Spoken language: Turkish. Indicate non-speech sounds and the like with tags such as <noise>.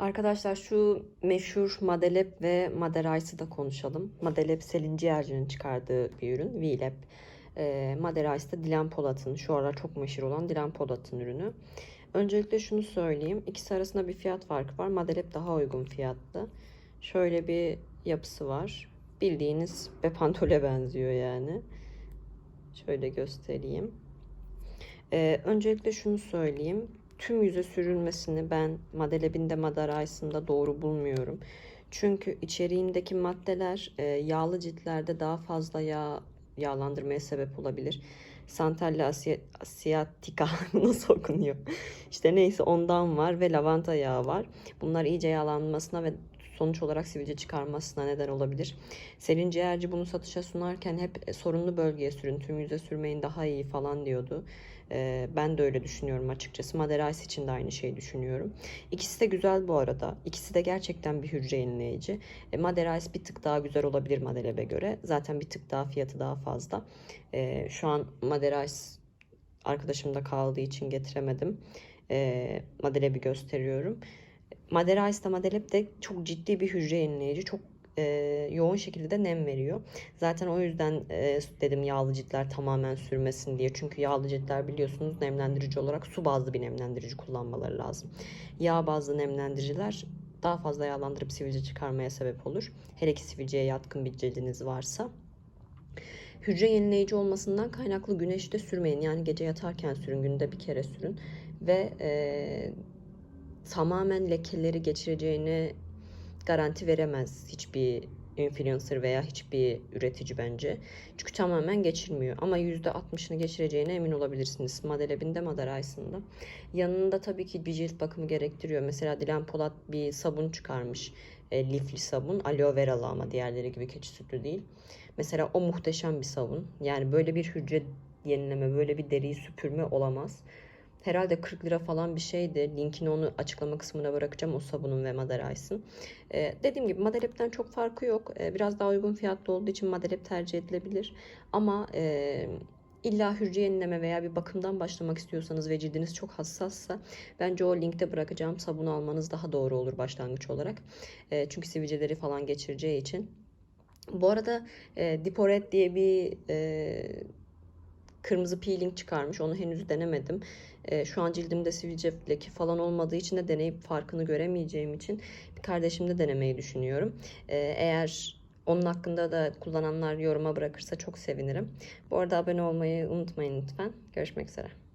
Arkadaşlar şu meşhur Madelep ve Maderice'ı da konuşalım. Madelep Selin Ciğerci'nin çıkardığı bir ürün. V-Lab. E, Maderice da Dilan Polat'ın şu aralar çok meşhur olan Dilan Polat'ın ürünü. Öncelikle şunu söyleyeyim. İkisi arasında bir fiyat farkı var. Madelep daha uygun fiyatlı. Şöyle bir yapısı var. Bildiğiniz Bepantol'e benziyor yani. Şöyle göstereyim. Ee, öncelikle şunu söyleyeyim. Tüm yüze sürülmesini ben Madeleb'in de Maderice'ın da doğru bulmuyorum. Çünkü içeriğindeki maddeler e, yağlı ciltlerde daha fazla yağ yağlandırmaya sebep olabilir. Santalli Asi- asiatica <laughs> nasıl okunuyor? İşte neyse ondan var ve lavanta yağı var. Bunlar iyice yağlanmasına ve sonuç olarak sivilce çıkarmasına neden olabilir. Selin Ciğerci bunu satışa sunarken hep e, sorunlu bölgeye sürün, tüm yüze sürmeyin daha iyi falan diyordu. Ee, ben de öyle düşünüyorum açıkçası. Maderice için de aynı şeyi düşünüyorum. İkisi de güzel bu arada. İkisi de gerçekten bir hücre yenileyici. E, Maderice bir tık daha güzel olabilir Madeleb'e göre. Zaten bir tık daha fiyatı daha fazla. E, şu an Maderice arkadaşımda kaldığı için getiremedim. E, Madeleb'i gösteriyorum. Maderice de Madeleb de çok ciddi bir hücre yenileyici. Çok e, yoğun şekilde de nem veriyor. Zaten o yüzden e, dedim yağlı ciltler tamamen sürmesin diye. Çünkü yağlı ciltler biliyorsunuz nemlendirici olarak su bazlı bir nemlendirici kullanmaları lazım. Yağ bazlı nemlendiriciler daha fazla yağlandırıp sivilce çıkarmaya sebep olur. Hele ki sivilceye yatkın bir cildiniz varsa. Hücre yenileyici olmasından kaynaklı güneşte sürmeyin. Yani gece yatarken sürün, günde bir kere sürün. Ve e, tamamen lekeleri geçireceğini garanti veremez hiçbir influencer veya hiçbir üretici bence. Çünkü tamamen geçirmiyor. Ama %60'ını geçireceğine emin olabilirsiniz. Madeleb'in de Maderice'ın da. Yanında tabii ki bir cilt bakımı gerektiriyor. Mesela Dilan Polat bir sabun çıkarmış. E, lifli sabun. Aloe veralı ama diğerleri gibi keçi sütlü değil. Mesela o muhteşem bir sabun. Yani böyle bir hücre yenileme, böyle bir deriyi süpürme olamaz. Herhalde 40 lira falan bir şeydi. Linkini onu açıklama kısmına bırakacağım o sabunun ve Maderice'ın. Ee, dediğim gibi Madelep'ten çok farkı yok. Ee, biraz daha uygun fiyatlı olduğu için Madelep tercih edilebilir. Ama e, illa hücre yenileme veya bir bakımdan başlamak istiyorsanız ve cildiniz çok hassassa bence o linkte bırakacağım sabunu almanız daha doğru olur başlangıç olarak. E, çünkü sivilceleri falan geçireceği için. Bu arada e, Diporet diye bir e, kırmızı peeling çıkarmış. Onu henüz denemedim. E, şu an cildimde sivilce leke falan olmadığı için de deneyip farkını göremeyeceğim için bir kardeşimde denemeyi düşünüyorum. E, eğer onun hakkında da kullananlar yoruma bırakırsa çok sevinirim. Bu arada abone olmayı unutmayın lütfen. Görüşmek üzere.